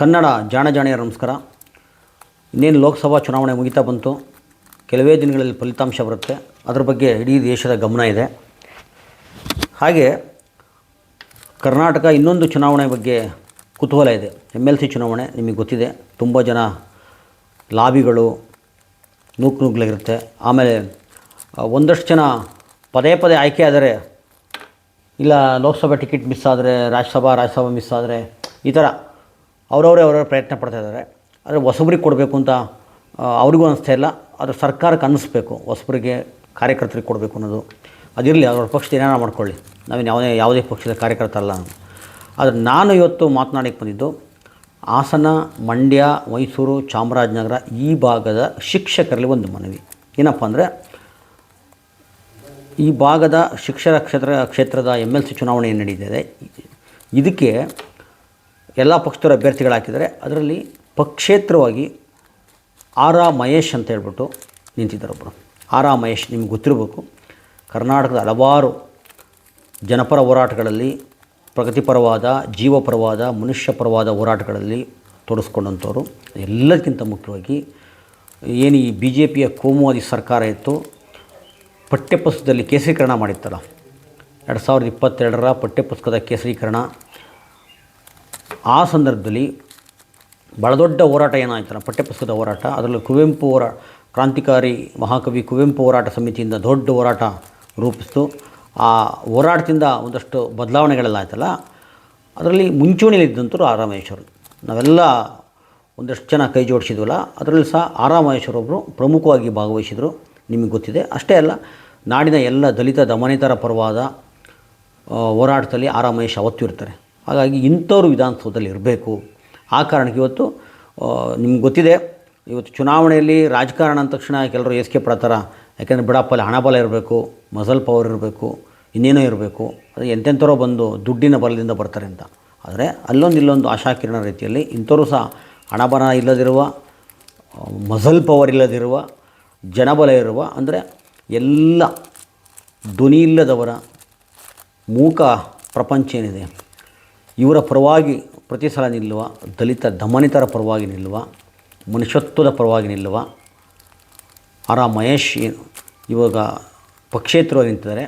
ಕನ್ನಡ ಜಾಣ ಜಾಣಿಯರ ನಮಸ್ಕಾರ. ಇನ್ನೇನು ಲೋಕಸಭಾ ಚುನಾವಣೆ ಮುಗಿತಾ ಬಂತು. ಕೆಲವೇ ದಿನಗಳಲ್ಲಿ ಫಲಿತಾಂಶ ಬರುತ್ತೆ. ಅದರ ಬಗ್ಗೆ ಇಡೀ ದೇಶದ ಗಮನ ಇದೆ. ಹಾಗೆ ಕರ್ನಾಟಕ ಇನ್ನೊಂದು ಚುನಾವಣೆ ಬಗ್ಗೆ ಕುತೂಹಲ ಇದೆ. ಎಂ ಎಲ್ ಸಿ ಚುನಾವಣೆ ನಿಮಗೆ ಗೊತ್ತಿದೆ. ತುಂಬ ಜನ ಲಾಬಿಗಳು ನೂಕು ನುಗ್ಲಾಗಿರುತ್ತೆ ಆಮೇಲೆ ಒಂದಷ್ಟು ಜನ ಪದೇ ಪದೇ ಆಯ್ಕೆ ಆದರೆ, ಇಲ್ಲ ಲೋಕಸಭೆ ಟಿಕೆಟ್ ಮಿಸ್ ಆದರೆ, ರಾಜ್ಯಸಭಾ ರಾಜ್ಯಸಭಾ ಮಿಸ್ ಆದರೆ ಈ ಥರ ಅವರವರೇ ಅವರವ್ರ ಪ್ರಯತ್ನ ಪಡ್ತಾ ಇದ್ದಾರೆ. ಆದರೆ ಹೊಸಬ್ರಿಗೆ ಕೊಡಬೇಕು ಅಂತ ಅವ್ರಿಗೂ ಅನಿಸ್ತಾ ಇಲ್ಲ. ಆದರೆ ಸರ್ಕಾರಕ್ಕೆ ಅನ್ನಿಸ್ಬೇಕು ಹೊಸಬರಿಗೆ ಕಾರ್ಯಕರ್ತರಿಗೆ ಕೊಡಬೇಕು ಅನ್ನೋದು. ಅದಿರಲಿ ಅವ್ರ ಪಕ್ಷದ ಏನಾರ ಮಾಡ್ಕೊಳ್ಳಿ. ನಾವೇನು ಯಾವುದೇ ಯಾವುದೇ ಪಕ್ಷದ ಕಾರ್ಯಕರ್ತ ಅಲ್ಲ ಆದರೆ ನಾನು ಇವತ್ತು ಮಾತನಾಡಕ್ಕೆ ಬಂದಿದ್ದು, ಹಾಸನ, ಮಂಡ್ಯ, ಮೈಸೂರು, ಚಾಮರಾಜನಗರ ಈ ಭಾಗದ ಶಿಕ್ಷಕರಲ್ಲಿ ಒಂದು ಮನವಿ. ಏನಪ್ಪ ಅಂದರೆ, ಈ ಭಾಗದ ಶಿಕ್ಷಣ ಕ್ಷೇತ್ರ, ಕ್ಷೇತ್ರದ ಎಂ ಎಲ್ ಸಿ ಚುನಾವಣೆ ನಡೀತಿದೆ ಇದಕ್ಕೆ ಎಲ್ಲ ಪಕ್ಷದವರು ಅಭ್ಯರ್ಥಿಗಳು ಹಾಕಿದ್ದಾರೆ. ಅದರಲ್ಲಿ ಪಕ್ಷೇತ್ರವಾಗಿ ಆರ್ ಆ ಮಹೇಶ್ ಅಂತ ಹೇಳ್ಬಿಟ್ಟು ನಿಂತಿದ್ದಾರೆ ಒಬ್ಬರು ಆರ್ ಆ ಮಹೇಶ್ ನಿಮ್ಗೆ ಗೊತ್ತಿರಬೇಕು. ಕರ್ನಾಟಕದ ಹಲವಾರು ಜನಪರ ಹೋರಾಟಗಳಲ್ಲಿ ಪ್ರಗತಿಪರವಾದ, ಜೀವಪರವಾದ, ಮನುಷ್ಯಪರವಾದ ಹೋರಾಟಗಳಲ್ಲಿ ತೊಡಸ್ಕೊಂಡಂಥವ್ರು. ಎಲ್ಲಕ್ಕಿಂತ ಮುಖ್ಯವಾಗಿ ಏನು ಈ ಬಿ ಜೆ ಪಿಯ ಕೋಮುವಾದಿ ಸರ್ಕಾರ ಇತ್ತು, ಪಠ್ಯಪುಸ್ತಕದಲ್ಲಿ ಕೇಸರೀಕರಣ ಮಾಡಿತ್ತಲ್ಲ. ಎರಡು ಸಾವಿರದ ಇಪ್ಪತ್ತೆರಡರ ಪಠ್ಯಪುಸ್ತಕದ ಕೇಸರೀಕರಣ ಆ ಸಂದರ್ಭದಲ್ಲಿ ಬಹಳ ದೊಡ್ಡ ಹೋರಾಟ ಏನಾಯ್ತಲ್ಲ ಪಠ್ಯಪುಸ್ತಕದ ಹೋರಾಟ, ಅದರಲ್ಲೂ ಕುವೆಂಪು ಹೋರಾ, ಕ್ರಾಂತಿಕಾರಿ ಮಹಾಕವಿ ಕುವೆಂಪು ಹೋರಾಟ ಸಮಿತಿಯಿಂದ ದೊಡ್ಡ ಹೋರಾಟ ರೂಪಿಸ್ತು. ಆ ಹೋರಾಟದಿಂದ ಒಂದಷ್ಟು ಬದಲಾವಣೆಗಳೆಲ್ಲ ಆಯ್ತಲ್ಲ, ಅದರಲ್ಲಿ ಮುಂಚೂಣಿಯಲ್ಲಿದ್ದಂಥರು ಆ ನಾವೆಲ್ಲ ಒಂದಷ್ಟು ಜನ ಕೈ ಜೋಡಿಸಿದ್ವಲ್ಲ, ಅದರಲ್ಲಿ ಸಹ ಆರಾಮಹೇಶ್ವರ ಒಬ್ಬರು ಪ್ರಮುಖವಾಗಿ ಭಾಗವಹಿಸಿದರು, ನಿಮಗೆ ಗೊತ್ತಿದೆ. ಅಷ್ಟೇ ಅಲ್ಲ, ನಾಡಿನ ಎಲ್ಲ ದಲಿತ ದಮನಿತರ ಪರವಾದ ಹೋರಾಟದಲ್ಲಿ ಆರ್ ಅವತ್ತಿರ್ತಾರೆ ಅವತ್ತು ಇರ್ತಾರೆ. ಹಾಗಾಗಿ ಇಂಥವ್ರು ವಿಧಾನಸೌಧದಲ್ಲಿ ಇರಬೇಕು. ಆ ಕಾರಣಕ್ಕೆ ಇವತ್ತು ನಿಮ್ಗೆ ಗೊತ್ತಿದೆ, ಇವತ್ತು ಚುನಾವಣೆಯಲ್ಲಿ ರಾಜಕಾರಣ ಅಂದ ತಕ್ಷಣ ಕೆಲವರು ಏಸಿಕೆ ಪಡ್ತಾರೆ. ಯಾಕೆಂದರೆ ಬಿಡಪ್ಪ ಅಲ್ಲಿ ಹಣಬಲ ಇರಬೇಕು, ಮಸಲ್ ಪವರ್ ಇರಬೇಕು, ಇನ್ನೇನೋ ಇರಬೇಕು. ಅದು ಎಂತೆಂಥರೋ ಬಂದು ದುಡ್ಡಿನ ಬಲದಿಂದ ಬರ್ತಾರೆ ಅಂತ. ಆದರೆ ಅಲ್ಲೊಂದು ಇಲ್ಲೊಂದು ಆಶಾಕಿರಣ ರೀತಿಯಲ್ಲಿ ಇಂಥವರು ಸಹ ಹಣಬಲ ಇಲ್ಲದಿರುವ ಮಸಲ್ ಪವರ್ ಇಲ್ಲದಿರುವ, ಜನಬಲ ಇರುವ, ಅಂದರೆ ಎಲ್ಲ ಧ್ವನಿ ಇಲ್ಲದವರ ಮೂಕ ಪ್ರಪಂಚ ಏನಿದೆ? ಇವರ ಪರವಾಗಿ ಪ್ರತಿ ಸಲ ನಿಲ್ಲುವ, ದಲಿತ ದಮನಿತರ ಪರವಾಗಿ ನಿಲ್ಲುವ, ಮನುಷ್ಯತ್ವದ ಪರವಾಗಿ ನಿಲ್ಲುವ ಆರ್ ಮಹೇಶ್ ಇವಾಗ ಪಕ್ಷೇತರವಾಗಿ ನಿಂತಿದ್ದಾರೆ.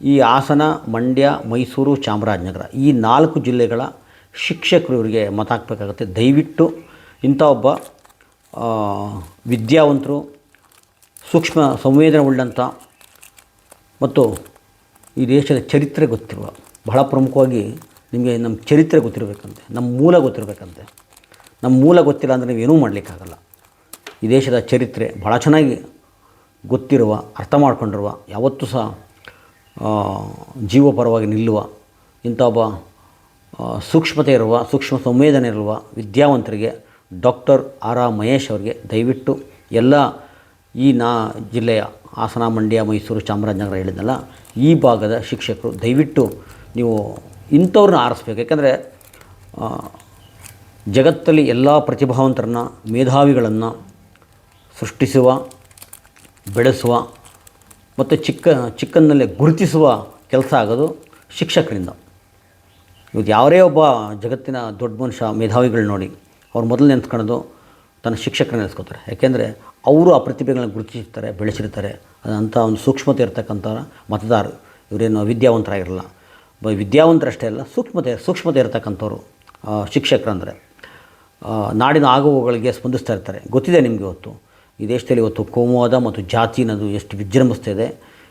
ಈ ಹಾಸನ, ಮಂಡ್ಯ, ಮೈಸೂರು, ಚಾಮರಾಜನಗರ ಈ ನಾಲ್ಕು ಜಿಲ್ಲೆಗಳ ಶಿಕ್ಷಕರು ಇವರಿಗೆ ಮತ ಹಾಕಬೇಕಾಗುತ್ತೆ. ದಯವಿಟ್ಟು ಇಂಥ ಒಬ್ಬ ವಿದ್ಯಾವಂತರು, ಸೂಕ್ಷ್ಮ ಸಂವೇದನೆ ಉಳ್ಳಂಥ ಮತ್ತು ಈ ದೇಶದ ಚರಿತ್ರೆ ಗೊತ್ತಿರುವ ಬಹಳ ಪ್ರಮುಖವಾಗಿ ನಿಮಗೆ ನಮ್ಮ ಚರಿತ್ರೆ ಗೊತ್ತಿರಬೇಕಂತೆ, ನಮ್ಮ ಮೂಲ ಗೊತ್ತಿರಬೇಕಂತೆ. ನಮ್ಮ ಮೂಲ ಗೊತ್ತಿಲ್ಲ ಅಂದರೆ ನೀವೇನೂ ಮಾಡಲಿಕ್ಕಾಗಲ್ಲ. ಈ ದೇಶದ ಚರಿತ್ರೆ ಭಾಳ ಚೆನ್ನಾಗಿ ಗೊತ್ತಿರುವ, ಅರ್ಥ ಮಾಡ್ಕೊಂಡಿರುವ, ಯಾವತ್ತೂ ಸಹ ಜೀವಪರವಾಗಿ ನಿಲ್ಲುವ, ಇಂಥ ಒಬ್ಬ ಸೂಕ್ಷ್ಮತೆ ಇರುವ, ಸೂಕ್ಷ್ಮ ಸಂವೇದನೆ ಇರುವ ವಿದ್ಯಾವಂತರಿಗೆ ಡಾಕ್ಟರ್ ಆರ್ ಆ ಮಹೇಶ್ ಅವರಿಗೆ ದಯವಿಟ್ಟು ಎಲ್ಲ ಈ ನಾ, ಜಿಲ್ಲೆಯ ಹಾಸನ, ಮಂಡ್ಯ, ಮೈಸೂರು, ಚಾಮರಾಜನಗರ ಹೇಳಿದ್ನಲ್ಲ, ಈ ಭಾಗದ ಶಿಕ್ಷಕರು ದಯವಿಟ್ಟು ನೀವು ಇಂಥವ್ರನ್ನ ಆರಿಸ್ಬೇಕು. ಯಾಕಂದರೆ ಜಗತ್ತಲ್ಲಿ ಎಲ್ಲ ಪ್ರತಿಭಾವಂತರನ್ನ, ಮೇಧಾವಿಗಳನ್ನು ಸೃಷ್ಟಿಸುವ, ಬೆಳೆಸುವ ಮತ್ತು ಚಿಕ್ಕ ಚಿಕ್ಕನಲ್ಲೇ ಗುರುತಿಸುವ ಕೆಲಸ ಆಗೋದು ಶಿಕ್ಷಕರಿಂದ. ಇವತ್ತು ಯಾರೇ ಒಬ್ಬ ಜಗತ್ತಿನ ದೊಡ್ಡ ಮನುಷ್ಯ, ಮೇಧಾವಿಗಳು ನೋಡಿ, ಅವ್ರು ಮೊದಲು ನೆನೆಸ್ಕೊಳ್ಳೋದು ತನ್ನ ಶಿಕ್ಷಕರನ್ನ ನೆನೆಸ್ಕೋತಾರೆ ಯಾಕೆಂದರೆ, ಅವರು ಆ ಪ್ರತಿಭೆಗಳನ್ನ ಗುರುತಿಸಿರ್ತಾರೆ ಬೆಳೆಸಿರ್ತಾರೆ. ಅದಂಥ ಒಂದು ಸೂಕ್ಷ್ಮತೆ ಇರ್ತಕ್ಕಂಥ ಮತದಾರರು. ಇವರೇನು ವಿದ್ಯಾವಂತರಾಗಿರಲ್ಲ. ವಿದ್ಯಾವಂತರಷ್ಟೇ ಅಲ್ಲ, ಸೂಕ್ಷ್ಮತೆ ಸೂಕ್ಷ್ಮತೆ ಇರತಕ್ಕಂಥವ್ರು ಶಿಕ್ಷಕರಂದರೆ ನಾಡಿನ ಆಗುವಗಳಿಗೆ ಸ್ಪಂದಿಸ್ತಾ ಇರ್ತಾರೆ. ಗೊತ್ತಿದೆ ನಿಮಗೆ ಇವತ್ತು. ಈ ದೇಶದಲ್ಲಿ ಇವತ್ತು ಕೋಮುವಾದ ಮತ್ತು ಜಾತಿ ಅನ್ನೋದು ಎಷ್ಟು ವಿಜೃಂಭಿಸ್ತಾ ಇದೆ.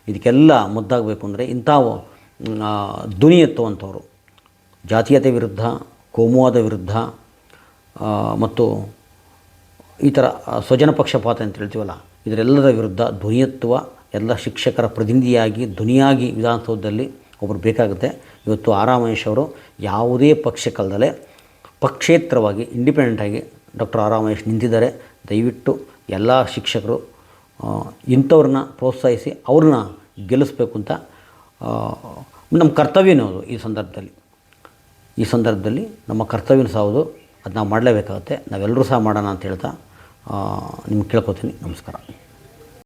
ಇದಕ್ಕೆಲ್ಲ ಮುದ್ದಾಗಬೇಕು ಅಂದರೆ ಇಂಥ ಧ್ವನಿ ಎತ್ತುವಂಥವ್ರು. ಜಾತೀಯತೆ ವಿರುದ್ಧ, ಕೋಮುವಾದ ವಿರುದ್ಧ ಮತ್ತು ಈ ಥರ ಸ್ವಜನ ಪಕ್ಷಪಾತ ಅಂತ ಹೇಳ್ತೀವಲ್ಲ ಇದರೆಲ್ಲದರ ವಿರುದ್ಧ ಧ್ವನಿಯತ್ವ ಎಲ್ಲ ಶಿಕ್ಷಕರ ಪ್ರತಿನಿಧಿಯಾಗಿ, ಧ್ವನಿಯಾಗಿ ವಿಧಾನಸೌಧದಲ್ಲಿ ಒಬ್ಬರು ಬೇಕಾಗುತ್ತೆ. ಇವತ್ತು ಆರಾಮೇಶ್ ಅವರು ಯಾವುದೇ ಪಕ್ಷಕ್ಕಲ್ದಲೆ ಪಕ್ಷೇತರವಾಗಿ ಇಂಡಿಪೆಂಡೆಂಟಾಗಿ ಡಾಕ್ಟರ್ ಆರಾಮೇಶ್ ನಿಂತಿದ್ದಾರೆ. ದಯವಿಟ್ಟು ಎಲ್ಲ ಶಿಕ್ಷಕರು ಇಂಥವ್ರನ್ನ ಪ್ರೋತ್ಸಾಹಿಸಿ ಅವ್ರನ್ನ ಗೆಲ್ಲಿಸ್ಬೇಕು ಅಂತ ನಮ್ಮ ಕರ್ತವ್ಯನೂ ಅದು ಈ ಸಂದರ್ಭದಲ್ಲಿ. ಈ ಸಂದರ್ಭದಲ್ಲಿ ನಮ್ಮ ಕರ್ತವ್ಯನ ಸಹ ಹೌದು. ಅದು ನಾವು ಮಾಡಲೇಬೇಕಾಗುತ್ತೆ. ನಾವೆಲ್ಲರೂ ಸಹ ಮಾಡೋಣ ಅಂತ ಹೇಳ್ತಾ ನಿಮ್ಗೆ ಕೇಳ್ಕೊತೀನಿ. ನಮಸ್ಕಾರ.